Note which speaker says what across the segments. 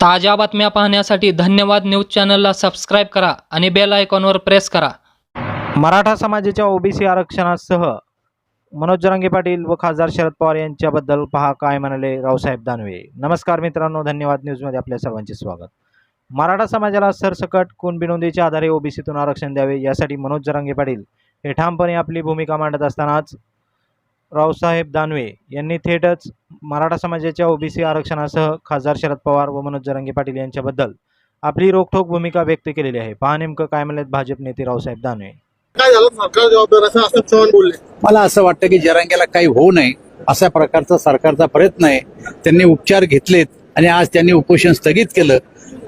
Speaker 1: ताज्या बातम्या पाहण्यासाठी धन्यवाद न्यूज चॅनलला सबस्क्राईब करा आणि बेल आयकॉनवर प्रेस करा. मराठा समाजाच्या ओबीसी आरक्षणासह मनोज जरांगे पाटील व खासदार शरद पवार यांच्याबद्दल पहा काय म्हणाले रावसाहेब दानवे. नमस्कार मित्रांनो धन्यवाद न्यूजमध्ये आपल्या सर्वांचे स्वागत. मराठा समाजाला सरसकट कुणबिनोंदीच्या आधारे ओबीसीतून आरक्षण द्यावे यासाठी मनोज जरांगे पाटील हे ठामपणे आपली भूमिका मांडत असतानाच रावसाहेब दानवे यांनी थेटच मराठा समाजाच्या ओबीसी आरक्षणासह खासदार शरद पवार व मनोज जरांगे पाटील यांच्याबद्दल आपली रोखठोक भूमिका व्यक्त केलेली आहे. पहा नेमकं काय म्हणलेत भाजप नेते रावसाहेब दानवे.
Speaker 2: काय झालं? सरकार जबाबदार असं असं चव्हाण बोलले.
Speaker 3: मला असं वाटतं की जरांगेला काही होऊ नये अशा प्रकारचा सरकारचा प्रयत्न आहे. त्यांनी उपचार घेतलेत आणि आज त्यांनी उपोषण स्थगित केलं.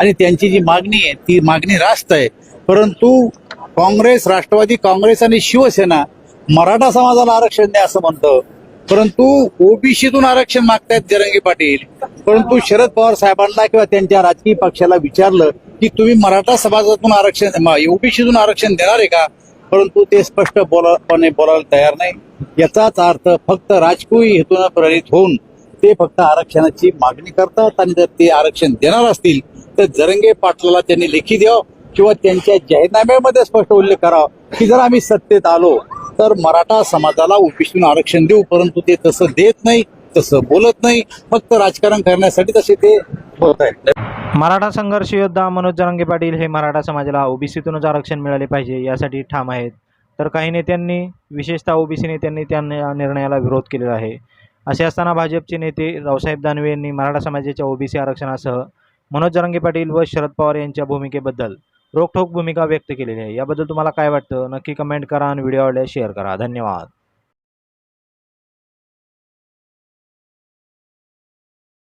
Speaker 3: आणि त्यांची जी मागणी आहे ती मागणी रास्त आहे. परंतु काँग्रेस राष्ट्रवादी काँग्रेस आणि शिवसेना मराठा समाजाला आरक्षण द्या असं म्हणतं. परंतु ओबीसीतून आरक्षण मागतायत जरंगी पाटील. परंतु शरद पवार साहेबांना किंवा त्यांच्या राजकीय पक्षाला विचारलं की तुम्ही मराठा समाजातून आरक्षण ओबीसीतून आरक्षण देणार आहे का? परंतु ते स्पष्ट बोलपणे बोलायला तयार नाही. याचाच अर्थ फक्त राजकीय हेतून प्रेरित होऊन ते फक्त आरक्षणाची मागणी करतात आणि जर ते आरक्षण देणार असतील तर जरंगे पाटलाला त्यांनी लेखी द्यावं किंवा त्यांच्या जाहीरनाम्यामध्ये स्पष्ट उल्लेख करावा की जर आम्ही सत्तेत आलो तर मराठा समाजाला ओबीसीतून आरक्षण देऊ परंतु ते तसं देत नाही तसं बोलत नाही. फक्त राजकारण करण्यासाठी तसे ते होत आहेत.
Speaker 1: मराठा संघर्ष योद्धा मनोज जरांगे पाटील हे मराठा समाजाला ओबीसीतूनच आरक्षण मिळाले पाहिजे यासाठी ठाम आहेत. तर काही नेत्यांनी विशेषतः ओबीसी नेत्यांनी त्या निर्णयाला विरोध केलेला आहे. असे असताना भाजपचे नेते रावसाहेब दानवे यांनी मराठा समाजाच्या ओबीसी आरक्षणासह मनोज जरांगे पाटील व शरद पवार यांच्या भूमिकेबद्दल रोखठोक भूमिका व्यक्त केलेली आहे. याबद्दल तुम्हाला काय वाटतं? नक्की कमेंट करा आणि व्हिडिओ आवडल्यास शेअर करा. धन्यवाद.